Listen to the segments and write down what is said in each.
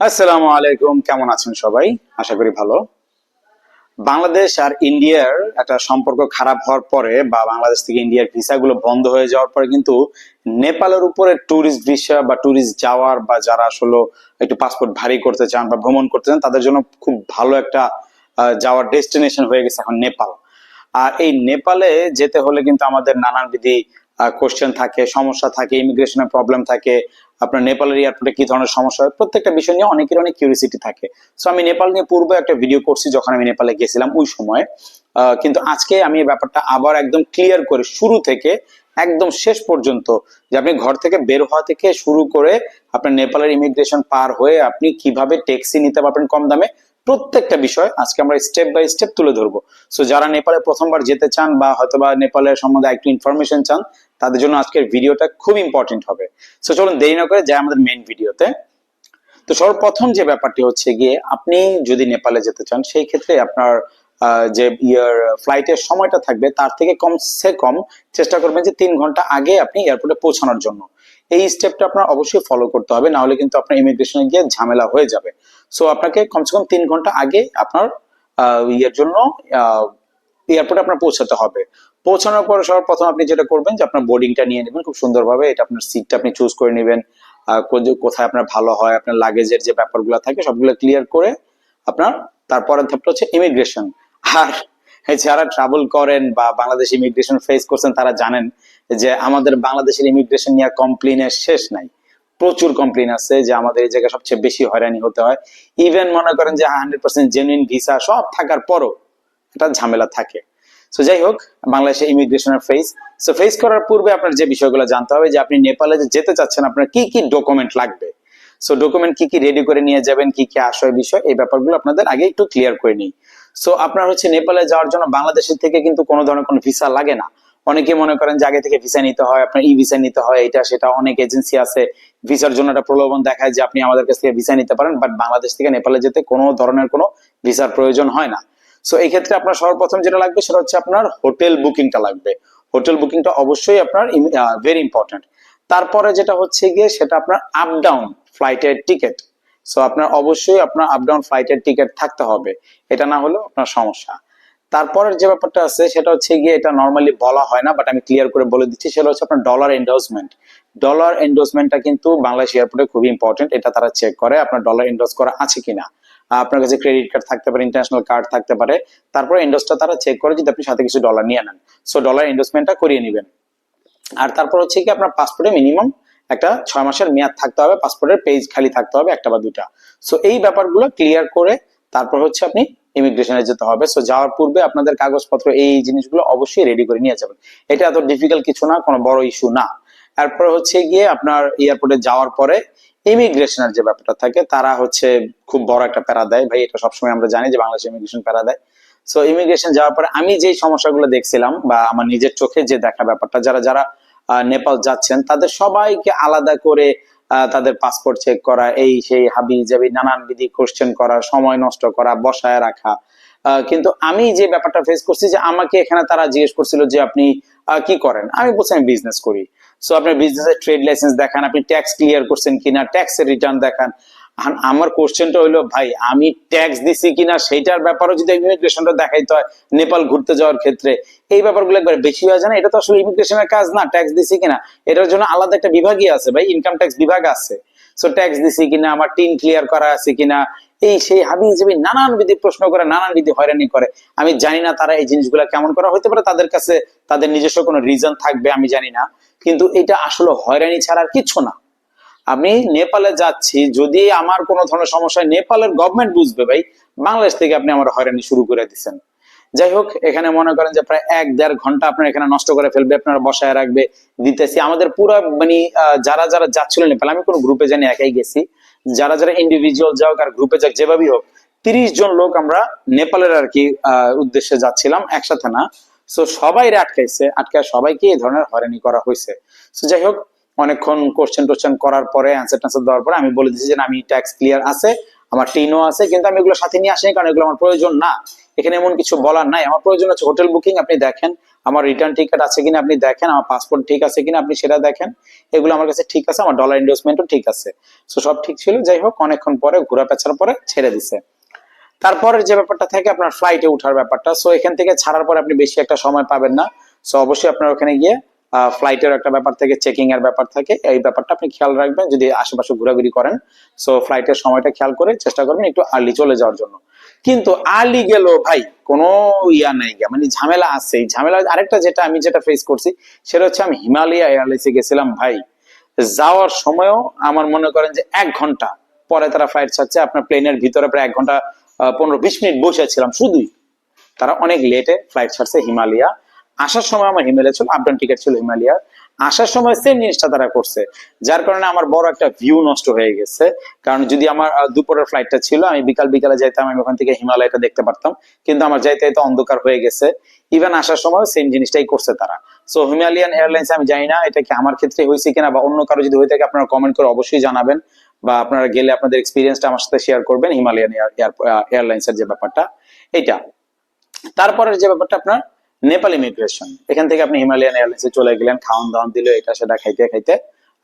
আসসালামু আলাইকুম, কেমন আছেন সবাই? আশা করি ভালো। বাংলাদেশ আর ইন্ডিয়ার একটা সম্পর্ক খারাপ হওয়ার পরে বা বাংলাদেশ থেকে ইন্ডিয়ার ভিসাগুলো বন্ধ হয়ে যাওয়ার পরে কিন্তু নেপালের উপরে ট্যুরিস্ট ভিসা বা ট্যুরিস্ট যাওয়ার বা যারা আসলে একটু পাসপোর্ট ভারী করতে চান বা ভ্রমণ করতে চান, তাদের জন্য খুব ভালো একটা যাওয়ার ডেস্টিনেশন হয়ে গেছে এখন নেপাল। আর এই নেপালে যেতে হলে কিন্তু আমাদের নানানবিধি কোশ্চেন থাকে, সমস্যা থাকে ইমিগ্রেশনের প্রবলেম থাকে আপনার নেপালের এয়ারপোর্টে কি ধরনের সমস্যা হয়, প্রত্যেকটা বিষয় নিয়ে অনেকের অনেক কিউরিসিটি থাকে। সো আমি নেপাল নিয়ে পূর্বে একটা ভিডিও করছি যখন আমি নেপালে গেছিলাম ওই সময়। কিন্তু আজকে আমি এই ব্যাপারটা আবার একদম ক্লিয়ার করে শুরু থেকে একদম শেষ পর্যন্ত যে আপনি ঘর থেকে বের হওয়া থেকে শুরু করে আপনার নেপালের ইমিগ্রেশন পার হয়ে আপনি কীভাবে ট্যাক্সি নিতে পারবেন কম দামে, প্রত্যেকটা বিষয় আজকে আমরা স্টেপ বাই স্টেপ তুলে ধরবো। সো যারা নেপালে প্রথমবার যেতে চান বা হয়তোবা নেপালের সম্বন্ধে একটু ইনফরমেশন চান তাদের জন্য আজকের ভিডিওটা খুব ইম্পর্টেন্ট হবে। সো চলুন দেরি না করে যাই আমাদের মেইন ভিডিওতে তো। সর্বপ্রথম যে ব্যাপারটি হচ্ছে গিয়ে, আপনি যদি নেপালে যেতে চান, সেই ক্ষেত্রে আপনার যে ইয়ার ফ্লাইটের সময়টা থাকবে, তার থেকে কমসে কম চেষ্টা করবেন যে তিন ঘণ্টা আগে আপনি এয়ারপোর্টে পৌঁছানোর জন্য। এই স্টেপটা আপনার অবশ্যই ফলো করতে হবে, না হলে কিন্তু আপনার ইমিগ্রেশনে গিয়ে ঝামেলা হয়ে যাবে। সো আপনাকে কমসে কম তিন ঘণ্টা আগে আপনার ইয়ের জন্য এয়ারপোর্টে আপনার পৌঁছাতে হবে। পৌঁছানোর পর সবার প্রথম আপনি যেটা করবেন যে আপনার বোর্ডিংটা নিয়ে নেবেন, খুব সুন্দরভাবে এটা আপনার সিটটা আপনি চুজ করে নেবেন কোথায় আপনার ভালো হয়, আপনার লাগেজের যে ব্যাপারগুলো থাকে সবগুলো ক্লিয়ার করে আপনার তারপরের ধাপটা হচ্ছে ইমিগ্রেশন আর যারা ট্রাভেল করেন বা বাংলাদেশ ইমিগ্রেশন ফেস করছেন তারা জানেন যে আমাদের বাংলাদেশের ইমিগ্রেশন নিয়ে কমপ্লেনের শেষ নাই। প্রচুর কমপ্লেন আছে যে আমাদের এই জায়গায় সবচেয়ে বেশি হয়রানি হতে হয়। ইভেন মনে করেন যে হান্ড্রেড পার্সেন্ট জেনুইন ভিসা সব থাকার পরও একটা ঝামেলা থাকে। সো যাই হোক বাংলাদেশে ইমিগ্রেশনের ফেস সো ফেস করার পূর্বে আপনার যে বিষয়গুলো জানতে হবে যে আপনি নেপালে যেতে চাচ্ছেন, আপনার কি কি ডকুমেন্ট লাগবে? সো ডকুমেন্ট কি কি রেডি করে নিয়ে যাবেন, কি কি আশয় বিষয়, এই ব্যাপারগুলো আপনাদের আগে একটু ক্লিয়ার করে নিই। সো আপনার হচ্ছে নেপালে যাওয়ার জন্য বাংলাদেশের থেকে কিন্তু কোনো ধরনের কোনো ভিসা লাগে না। অনেকে মনে করেন যে আগে থেকে ভিসা নিতে হয়, আপনার ই ভিসা নিতে হয়, এটা সেটা অনেক এজেন্সি আছে। ভিসার জন্য একটা প্রলোভন দেখায় যে আপনি আমাদের কাছ থেকে ভিসা নিতে পারেন বাট বাংলাদেশ থেকে নেপালে যেতে কোনো ধরনের কোনো ভিসার প্রয়োজন হয় না। সো এই ক্ষেত্রে আপনার সর্বপ্রথম যেটা লাগবে সেটা হচ্ছে আপনার হোটেল বুকিংটা লাগবে। হোটেল বুকিংটা অবশ্যই আপনার ভেরি ইম্পর্টেন্ট তারপরে যেটা হচ্ছে গিয়ে সেটা আপনার আপ ডাউন ফ্লাইটের টিকিট সো আপনার অবশ্যই আপনার আপ ডাউন ফ্লাইটের টিকিট থাকতে হবে। এটা না হলেও আপনার সমস্যা। তারপরের যে ব্যাপারটা আছে, সেটা হচ্ছে গিয়ে এটা নর্মালি বলা হয় না বাট আমি ক্লিয়ার করে বলে দিচ্ছি, সেটা হচ্ছে আপনার ডলার এন্ডোসমেন্ট ডলার এন্ডোসমেন্টটা কিন্তু বাংলাদেশ এয়ারপোর্টে খুবই ইম্পর্টেন্ট এটা তারা চেক করে আপনার ডলার এন্ডোস করা আছে কিনা। আপনার কাছে ক্রেডিট কার্ড থাকতে পারে ইন্টারন্যাশনাল কার্ড থাকতে পারে। তারপরে এন্ডোসটা তারা চেক করে যদি আপনি সাথে কিছু ডলার নিয়ে নেন। সো ডলার এন্ডোসমেন্টটা করিয়ে নেবেন। আর তারপর হচ্ছে কি, আপনার পাসপোর্টে মিনিমাম একটা ছয় মাসের মেয়াদ থাকতে হবে পাসপোর্টের পেজ খালি থাকতে হবে, একটা বা দুটা সো এই ব্যাপারগুলো ক্লিয়ার করে তারপর হচ্ছে আপনি ইমিগ্রেশনে যেতে হবে। সো যাওয়ার পূর্বে আপনাদের কাগজপত্র, এই জিনিসগুলো অবশ্যই রেডি করে নিয়ে যাবেন। এটা এত ডিফিকাল্ট কিছু না, কোনো বড় ইস্যু না। এরপর হচ্ছে গিয়ে আপনার এয়ারপোর্টে যাওয়ার পরে ইমিগ্রেশনের যে ব্যাপারটা থাকে, তারা হচ্ছে খুব বড় একটা প্যারা দেয়। ভাই, এটা সবসময় আমরা জানি যে বাংলাদেশ ইমিগ্রেশন প্যারা দেয়। সো ইমিগ্রেশন যাওয়ার পরে আমি যে সমস্যাগুলো দেখছিলাম বা আমার নিজের চোখে যে দেখা ব্যাপারটা, যারা যারা নেপাল যাচ্ছেন, তাদের সবাইকে আলাদা করে তাদের পাসপোর্ট চেক করা, এই, সেই, হাবি, জাবি, নানান বিধি কোশ্চেন করা, সময় নষ্ট করা, বসায় রাখা। কিন্তু আমি যে ব্যাপারটা ফেস করছি যে আমাকে এখানে তারা জিজ্ঞেস করছিল যে আপনি কি করেন? আমি বলছি, আমি বিজনেস করি। সো আপনার বিজনেসের ট্রেড লাইসেন্স দেখান, আপনি ট্যাক্স ক্লিয়ার করছেন কিনা ট্যাক্সের রিটার্ন দেখান। আমার কোশ্চেনটা হইল, ভাই, আমি ট্যাক্স দিছি কিনা, সেইটার ব্যাপারও যদি ইমিগ্রেশনটা দেখাইতে হয়, নেপাল ঘুরতে যাওয়ার ক্ষেত্রে, এই ব্যাপারগুলো একবার বেশি হয়ে যায় না? এটা তো আসলে ইমিগ্রেশনের কাজ না ট্যাক্স দিছি কিনা? এটার জন্য আলাদা একটা বিভাগই আছে, ভাই ইনকাম ট্যাক্স বিভাগ আছে। সো ট্যাক্স দিছি কিনা, আমার টিন ক্লিয়ার করা আছে কিনা এই সেই হাবি হিসেবে নানান বিধি প্রশ্ন করে, নানান বিধি হয়রানি করে। আমি জানি না তারা এই জিনিসগুলো কেমন করা হতে পারে, তাদের কাছে তাদের নিজস্ব কোনো রিজন থাকবে, আমি জানি না। কিন্তু এটা আসলে হয়রানি ছাড়া আর কিছু না। আমি নেপালে যাচ্ছি, যদি আমার কোনো ধরনের সমস্যা নেপালের গভর্নমেন্ট বুঝবে ভাই, বাংলাদেশ থেকে আপনি আমার হয়রানি শুরু করে দিচ্ছেন যাই হোক, এখানে মনে করেন যে প্রায় এক দেড় ঘণ্টা আপনার এখানে নষ্ট করে ফেলবে, আপনারা বসায় রাখবে, দিতেছি। আমাদের পুরো মানে যারা যারা যাচ্ছিল নেপাল, আমি কোনো গ্রুপে জানি একাই গেছি। যারা যারা ইন্ডিভিজুয়াল যাওক আর গ্রুপে যাক, যেভাবেই হোক, তিরিশ জন লোক আমরা নেপালের আর কি উদ্দেশ্যে যাচ্ছিলাম, একসাথে না। সো সবাই আটকাইছে, আটকায় সবাইকে এই ধরনের হয়রানি করা হয়েছে সো যাই হোক, অনেকক্ষণ কোশ্চেন টোশ্চেন করার পরে অ্যান্সার ট্যান্সার দেওয়ার পরে আমি বলে দিচ্ছি যে আমি ট্যাক্স ক্লিয়ার আছে, আমার টিনও আছে, কিন্তু আমি এগুলো সাথে নিয়ে আসিনি, কারণ এগুলো আমার প্রয়োজন না। এখানে এমন কিছু বলার নাই। আমার প্রয়োজন হচ্ছে হোটেল বুকিং আপনি দেখেন। আমার রিটার্ন টিকিট আছে কিনা আপনি দেখেন, আমার পাসপোর্ট ঠিক আছে কিনা আপনি সেটা দেখেন। এগুলো আমার কাছে ঠিক আছে, আমার ডলার ইনভেস্টমেন্টও ঠিক আছে। সো সব ঠিক ছিল, যাই হোক, অনেকক্ষণ পরে ঘোরা পেছার পরে ছেড়ে দিছে। তারপরে যে ব্যাপারটা থাকে আপনার ফ্লাইটে উঠার ব্যাপারটা সো এখান থেকে ছাড়ার পরে আপনি বেশি একটা সময় পাবেন না। সো অবশ্যই আপনার ওখানে গিয়ে ফ্লাইটের একটা ব্যাপার থাকে চেকিং এর ব্যাপার থাকে, এই ব্যাপারটা আপনি খেয়াল রাখবেন যদি আশেপাশে ঘোরাঘুরি করেন। সো ফ্লাইটের সময়টা খেয়াল করে চেষ্টা করবেন একটু আর্লি চলে যাওয়ার জন্য। কিন্তু আর্লি গেল ভাই, কোনো ইয়া নাই মানে ঝামেলা আছে। ঝামেলা আরেকটা যেটা আমি যেটা ফেস করছি, সেটা হচ্ছে আমি হিমালয়া এয়ারলাইন্সে গেছিলাম ভাই। যাওয়ার সময়ও আমার মনে করেন যে এক ঘণ্টা পরে তারা ফ্লাইট ছাড়ছে, আপনার প্লেনের ভিতরে প্রায় এক ঘণ্টা পনেরো বিশ মিনিট বসেছিলাম শুধুই। তারা অনেক লেটে ফ্লাইট ছাড়ছে হিমালয়া। আসার সময় আমার হিমালয় ছিল আপডাউন টিকিট ছিল হিমালয়ার আসার সময় সেম জিনিসটা তারা করছে, যার কারণে আমার বড় একটা ভিউ নষ্ট হয়ে গেছে। কারণ যদি আমার দুপুরের ফ্লাইটটা ছিল, আমি বিকাল বিকালে যাইতাম, আমি ওখান থেকে হিমালয়টা দেখতে পারতাম। কিন্তু আমার যাইতে যাইতে অন্ধকার হয়ে গেছে। ইভেন আসার সময় সেম জিনিসটাই করছে তারা। সো হিমালয়ান এয়ারলাইন্স আমি জানি না এটা কি আমার ক্ষেত্রে হয়েছে কিনা, বা অন্য কারও যদি হয়ে থাকে, আপনারা কমেন্ট করে অবশ্যই জানাবেন। বা আপনারা গেলে আপনাদের এক্সপিরিয়েন্সটা আমার সাথে শেয়ার করবেন, হিমালয়ান এয়ারলাইন্সের যে ব্যাপারটা। এটা তারপরের যে ব্যাপারটা আপনার নেপাল ইমিগ্রেশন এখান থেকে আপনি হিমালয়ান এয়ারলাইন্সে চলে গেলেন খাওয়ান দাওয়ান দিল, এটা সেটা খাইতে খাইতে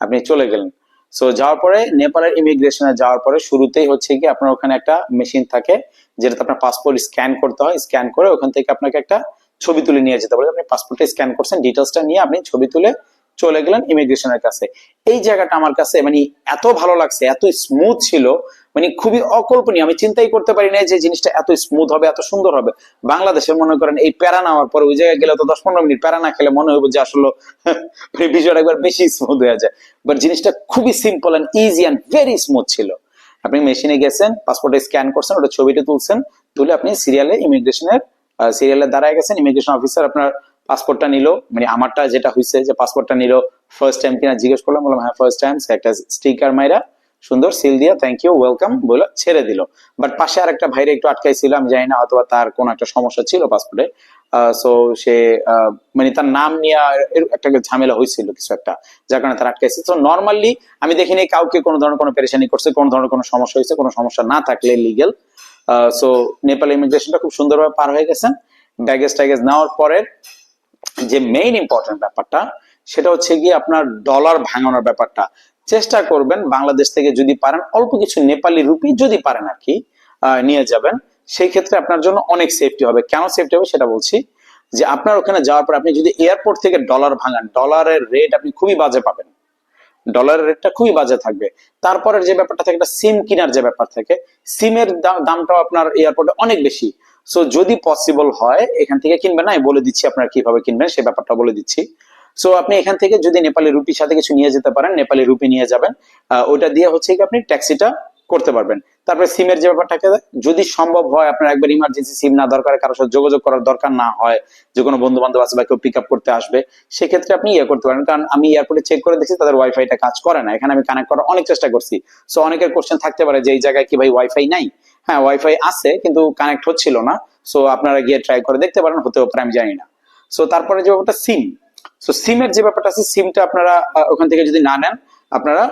আপনি চলে গেলেন। সো যাওয়ার পরে নেপালের ইমিগ্রেশনে যাওয়ার পরে শুরুতেই হচ্ছে কি, আপনার ওখানে একটা মেশিন থাকে, যেটাতে আপনার পাসপোর্ট স্ক্যান করতে হয়। স্ক্যান করে ওখান থেকে আপনাকে একটা ছবি তুলে নিয়ে যেতে পারে। আপনি পাসপোর্টটা স্ক্যান করছেন ডিটেলসটা নিয়ে আপনি ছবি তুলে চলে গেলেন ইমিগ্রেশনের কাছে। এই জায়গাটা আমার কাছে মানে এত ভালো লাগছে, এত স্মুথ ছিল মানে খুবই অকল্পনীয়। আমি চিন্তাই করতে পারি না যে জিনিসটা এত স্মুথ হবে, এত সুন্দর হবে। বাংলাদেশের মনে করেন এই প্যারা নেওয়ার পরে ওই জায়গায় গেলে তো দশ পনেরো মিনিট প্যারা না খেলে মনে হবে যে আসলে বিষয়টা একবার বেশি স্মুথ হয়ে যায়। বাট জিনিসটা খুবই simple and easy and very smooth ছিল। আপনি মেশিনে গেছেন পাসপোর্টে স্ক্যান করছেন, ওটা ছবিটা তুলছেন, তুলে আপনি সিরিয়ালে ইমিগ্রেশনের সিরিয়ালে দাঁড়ায় গেছেন ইমিগ্রেশন অফিসার আপনার পাসপোর্টটা নিল। মানে আমারটা যেটা হয়েছে যে পাসপোর্টটা নিল ফার্স্ট টাইম কিনা, জিজ্ঞেস করলাম, বললাম হ্যাঁ ফার্স্ট টাইম একটা স্টিকার মাইরা সুন্দর সিল দিয়া থ্যাংক ইউ ওয়েলকাম বলে ছেড়ে দিল। বাট পাশে আর একটা ভাইরে একটু আটকাইছিল, আমি জানি না, অথবা তার কোন একটা সমস্যা ছিল পাসপোর্টে সো সে মানে তার নাম নিয়ে একটা ঝামেলা হয়েছিল কিছু একটা, যার কারণে তার আটকাইছে। তো নর্মালি আমি দেখিনি, কাউকে কোনো ধরনের কোনো পেরেশানি করছে, কোনো ধরনের কোনো সমস্যা হয়েছে, কোনো সমস্যা না থাকলে লিগেল সো নেপাল ইমিগ্রেশনটা খুব সুন্দরভাবে পার হয়ে গেছেন ব্যাগেজ ট্যাগেজ নেওয়ার পরে যে মেইন ইম্পর্টেন্ট ব্যাপারটা, সেটা হচ্ছে গিয়ে আপনার ডলার ভাঙানোর ব্যাপারটা। চেষ্টা করবেন বাংলাদেশ থেকে যদি পারেন, অল্প কিছু নেপালি রুপি যদি পারেন আর কি নিয়ে যাবেন, সেই ক্ষেত্রে আপনার জন্য অনেক সেফটি হবে। কেন সেফটি হবে সেটা বলছি যে আপনার ওখানে যাওয়ার পর আপনি যদি এয়ারপোর্ট থেকে ডলার ভাঙান ডলারের রেট আপনি খুবই বাজে পাবেন। ডলারের রেটটা খুবই বাজে থাকবে। তারপরের যে ব্যাপারটা থাকে, একটা সিম কেনার যে ব্যাপার থাকে সিমের দামটাও আপনার এয়ারপোর্টে অনেক বেশি। সো যদি পসিবল হয়, এখান থেকে কিনবেন না বলে দিচ্ছি আপনার কীভাবে কিনবেন সেই ব্যাপারটা বলে দিচ্ছি। সো আপনি এখান থেকে যদি নেপালি রুপির সাথে কিছু নিয়ে যেতে পারেন, নেপালি রুপি নিয়ে যাবেন ওইটা দিয়ে হচ্ছে কি আপনি ট্যাক্সিটা করতে পারবেন। তারপরে সিমের যে ব্যাপারটাকে যদি সম্ভব হয় আপনার একবার ইমার্জেন্সি সিম না দরকার, কারোর সাথে যোগাযোগ করার দরকার না হয়, যে কোনো বন্ধু বান্ধব আছে বা কেউ পিক আপ করতে আসবে, সেক্ষেত্রে আপনি ইয়ে করতে পারেন। কারণ আমি এয়ারপোর্টে চেক করে দেখছি, তাদের ওয়াইফাইটা কাজ করে না। এখানে আমি কানেক্ট করার অনেক চেষ্টা করছি। সো অনেকের কোশ্চেন থাকতে পারে যে, এই জায়গায় কি ভাই ওয়াইফাই নাই? হ্যাঁ ওয়াইফাই আছে, কিন্তু কানেক্ট হচ্ছিল না। সো আপনারা গিয়ে ট্রাই করে দেখতে পারেন, হতেও পারে, আমি জানি না। সো তারপরে যে ব্যাপারটা সিম সো সিমের যে ব্যাপারটা আছে, সিমটা আপনারা ওখান থেকে যদি না নেন, আপনারা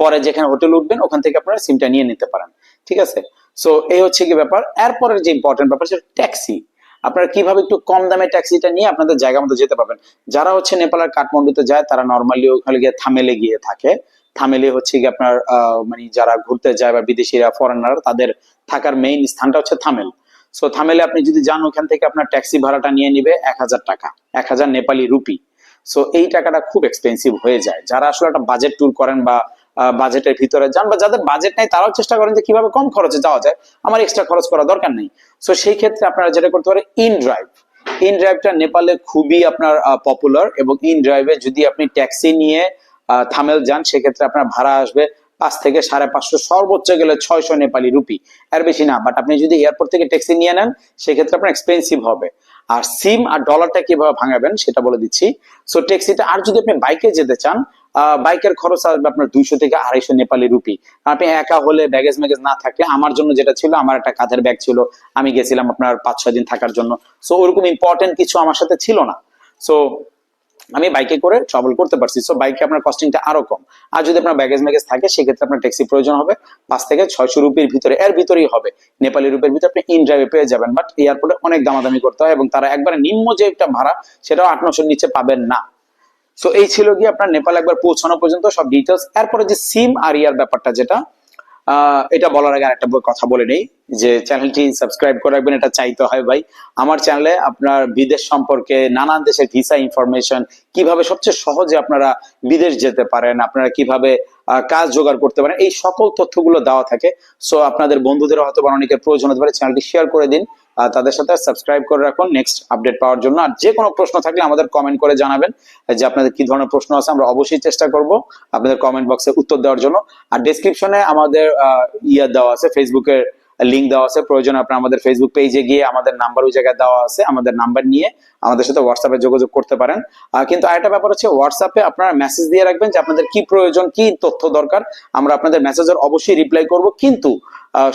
পরে যেখানে হোটেল উঠবেন, ওখান থেকে আপনারা সিমটা নিয়ে নিতে পারেন। ঠিক আছে? সো এই হচ্ছে কি ব্যাপার? এরপরের যে ইম্পর্টেন্ট ব্যাপার সেটা ট্যাক্সি। আপনারা কীভাবে একটু কম দামে ট্যাক্সিটা নিয়ে আপনাদের জায়গা মতো যেতে পারবেন? যারা হচ্ছে নেপালের কাঠমান্ডুতে যায়, তারা নর্মালি ওখানে গিয়ে থামেলে গিয়ে থাকে। থামেলে হচ্ছে কি আপনার মানে যারা ঘুরতে যায় বা বিদেশিরা ফরেনার তাদের থাকার মেইন স্থানটা হচ্ছে থামেল। সো থামেলে আপনি যদি যান, ওখান থেকে আপনার ট্যাক্সি ভাড়াটা নিয়ে নিবে এক হাজার টাকা, এক হাজার নেপালি রুপি সো এই টাকাটা খুব এক্সপেন্সিভ হয়ে যায়। যারা আসলে একটা বাজেট ট্যুর করেন বা বাজেটের ভিতরে যান বা যাদের বাজেট নেই, তারাও চেষ্টা করেন যে কীভাবে কম খরচে যাওয়া যায়। আমার এক্সট্রা খরচ করা দরকার নেই। সো সেই ক্ষেত্রে আপনারা যেটা করতে পারেন ইন ড্রাইভ ইন ড্রাইভটা নেপালে খুবই আপনার পপুলার এবং ইন ড্রাইভে যদি আপনি ট্যাক্সি নিয়ে থামেল যান, সেক্ষেত্রে আপনার ভাড়া আসবে পাঁচ থেকে সাড়ে পাঁচশো, সর্বোচ্চ গেলে ছয়শো নেপালি রুপি। এর বেশি না বাট আপনি যদি এয়ারপোর্ট থেকে ট্যাক্সি নিয়ে নেন, সেক্ষেত্রে আপনার এক্সপেন্সিভ হবে। আর সিম আর ডলারটা কীভাবে ভাঙাবেন, সেটা বলে দিচ্ছি। সো ট্যাক্সিটা আর যদি আপনি বাইকে যেতে চান বাইকের খরচ আসবে আপনার দুইশো থেকে আড়াইশো নেপালি রুপি। আপনি একা হলে ব্যাগেজ ম্যাগেজ না থাকলে, আমার জন্য যেটা ছিল, আমার একটা কাঁধের ব্যাগ ছিল, আমি গেছিলাম আপনার পাঁচ ছয় দিন থাকার জন্য। সো ওরকম ইম্পর্টেন্ট কিছু আমার সাথে ছিল না। সো আমি বাইকে করে ট্রাভেল করতে পারছি সো বাইকে আপনার কস্টিংটা আরও কম। আর যদি আপনার ব্যাগেজ ম্যাগেজ থাকে, সেক্ষেত্রে আপনার ট্যাক্সি প্রয়োজন হবে পাঁচ থেকে ছয়শো রুপির ভিতরে। এর ভিতরেই হবে। নেপালি রুপির ভিতরে আপনি ইন ড্রাইভে পেয়ে যাবেন বাট এয়ারপোর্টে অনেক দামাদামি করতে হয় এবং তারা একবারে নিম্ন যে একটা ভাড়া, সেটাও আট নশোর নিচে পাবেন না। সো এই ছিল গিয়ে আপনার নেপাল একবার পৌঁছানো পর্যন্ত সব ডিটেলস এরপরে যে সিম আর ইয়ার ব্যাপারটা, যেটা এটা বলার আগে একটা কথা বলে নেই, যে চ্যানেলটি সাবস্ক্রাইব করে রাখবেন, এটা চাইতে হয় ভাই। আমার চ্যানেলে আপনার বিদেশ সম্পর্কে নানান দেশের ভিসা ইনফরমেশন কীভাবে সবচেয়ে সহজে আপনারা বিদেশ যেতে পারেন, আপনারা কীভাবে কাজ জোগাড় করতে পারেন। এই সকল তথ্যগুলো দেওয়া থাকে। সো আপনাদের বন্ধুদের হয়তো অনেকের প্রয়োজন হতে পারে। চ্যানেলটি শেয়ার করে দিন। তাদের সাথে সাবস্ক্রাইব করে রাখুন। নেক্সট আপডেট পাওয়ার জন্য। আর যে কোনো প্রশ্ন থাকলে আমাদের কমেন্ট করে জানাবেন। যে আপনাদের কি ধরনের প্রশ্ন আছে, আমরা অবশ্যই চেষ্টা করব আপনাদের কমেন্ট বক্সে উত্তর দেওয়ার জন্য। আর ডিসক্রিপশনে আমাদের ইয়ে দেওয়া আছে ফেসবুকের লিংক দেওয়া আছে, প্রয়োজন আপনার আমাদের ফেসবুক পেজে গিয়ে আমাদের নাম্বার ওই জায়গায় দেওয়া আছে, আমাদের নাম্বার নিয়ে আমাদের সাথে হোয়াটসঅ্যাপে যোগাযোগ করতে পারেন। কিন্তু আরেকটা ব্যাপার হচ্ছে হোয়াটসঅ্যাপে আপনারা মেসেজ দিয়ে রাখবেন যে আপনাদের কি প্রয়োজন, কি তথ্য দরকার, আমরা আপনাদের মেসেজের অবশ্যই রিপ্লাই করব। কিন্তু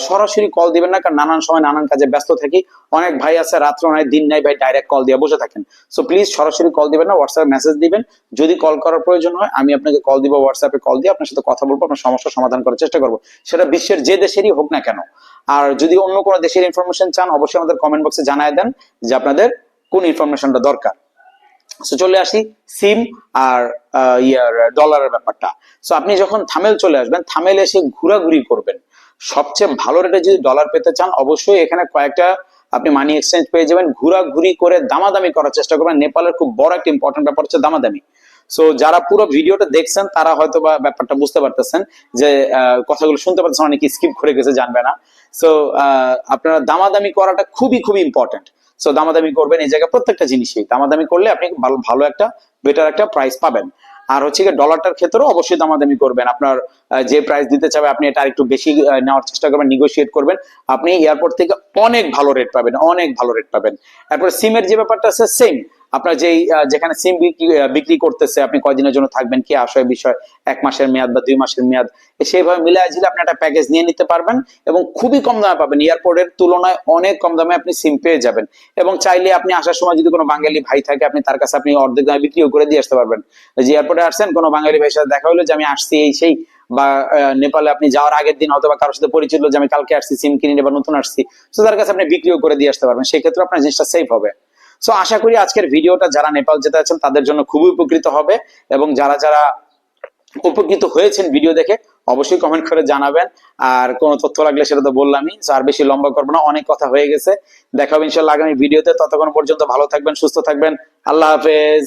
সরাসরি কল দিবেন না, কারণ নানান সময় নানান কাজে ব্যস্ত থাকি। অনেক ভাই আছে, রাত্র নাই দিন নাই ভাই ডাইরেক্ট কল দিয়ে বসে থাকেন। সো প্লিজ সরাসরি কল দিবেন না হোয়াটসঅ্যাপে মেসেজ দিবেন। যদি কল করার প্রয়োজন হয়, আমি আপনাকে কল দিব হোয়াটসঅ্যাপে কল দিয়ে আপনার সাথে কথা বলব, আপনার সমস্যার সমাধান করার চেষ্টা করব। সেটা বিশ্বের যে দেশেরই হোক না কেন। আর যদি অন্য কোনো দেশের ইনফরমেশন চান, অবশ্যই আমাদের কমেন্ট বক্সে জানায় দেন যে আপনাদের কোন ইনফরমেশনটা দরকার। সো চলে আসি সিম আর ইয়ার ডলারের ব্যাপারটা। সো আপনি যখন থামেল চলে আসবেন থামেল এসে ঘোরাঘুরি করবেন। সবচেয়ে ভালো রেটে যদি ডলার পেতে চান, অবশ্যই এখানে কয়েকটা আপনি মানি এক্সচেঞ্জ পেয়ে যাবেন। ঘোরাঘুরি করে দামাদামি করার চেষ্টা করবেন। নেপালের খুব বড় একটা ইম্পর্টেন্ট ব্যাপার হচ্ছে দামাদামি। সো যারা পুরো ভিডিওটা দেখছেন, তারা হয়তো বা ব্যাপারটা বুঝতে পারতেছেন যে কথাগুলো শুনতে পারতেছেন অনেকে স্কিপ করে গেছে, জানবে না। সো আপনারা দামাদামি করাটা খুবই খুবই ইম্পর্টেন্ট সো দামাদামি করবেন এই জায়গায় প্রত্যেকটা জিনিসই। দামাদামি করলে আপনি ভালো একটা বেটার একটা প্রাইস পাবেন। আর হচ্ছে গিয়ে ডলারটার ক্ষেত্রেও অবশ্যই দামাদামি করবেন। আপনার যে প্রাইস দিতে চাবে, আপনি এটা একটু বেশি নেওয়ার চেষ্টা করবেন নিগোশিয়েট করবেন। আপনি এয়ারপোর্ট থেকে অনেক ভালো রেট পাবেন, অনেক ভালো রেট পাবেন। তারপরে সিমের যে ব্যাপারটা আছে সেম আপনার যেই যেখানে সিম বিক্রি করতেছে, আপনি কয়দিনের জন্য থাকবেন, কি আশয় বিষয়, এক মাসের মেয়াদ বা দুই মাসের মেয়াদ সেইভাবে মিলাই ঝিলে আপনি একটা প্যাকেজ নিয়ে নিতে পারবেন এবং খুবই কম দামে পাবেন। এয়ারপোর্টের তুলনায় অনেক কম দামে আপনি সিম পেয়ে যাবেন। এবং চাইলে আপনি আসার সময় যদি কোনো বাঙালি ভাই থাকে, আপনি তার কাছে আপনি অর্ধেক দামে বিক্রিও করে দিয়ে আসতে পারবেন। যে এয়ারপোর্টে আসছেন, কোনো বাঙালি ভাইয়ের সাথে দেখা হলো যে, আমি আসছি এই সেই, বা নেপালে আপনি যাওয়ার আগের দিন হয়তো বা কারোর সাথে পরিচিত যে, আমি কালকে আসছি, সিম কিনে বা নতুন আসছি। তো তার কাছে আপনি বিক্রিও করে দিয়ে আসতে পারবেন। সেক্ষেত্রে আপনার জিনিসটা সেফ হবে। সো আশা করি আজকের ভিডিওটা যারা নেপাল যেতে আছেন, তাদের জন্য খুবই উপকৃত হবে এবং যারা যারা উপকৃত হয়েছেন ভিডিও দেখে, অবশ্যই কমেন্ট করে জানাবেন। আর কোনো তথ্য লাগলে সেটা তো বললামই আর বেশি লম্বা করব না, অনেক কথা হয়ে গেছে। দেখা হবে ইনশাল্লাহ আগামী ভিডিওতে, ততক্ষণ পর্যন্ত ভালো থাকবেন, সুস্থ থাকবেন। আল্লাহ হাফেজ।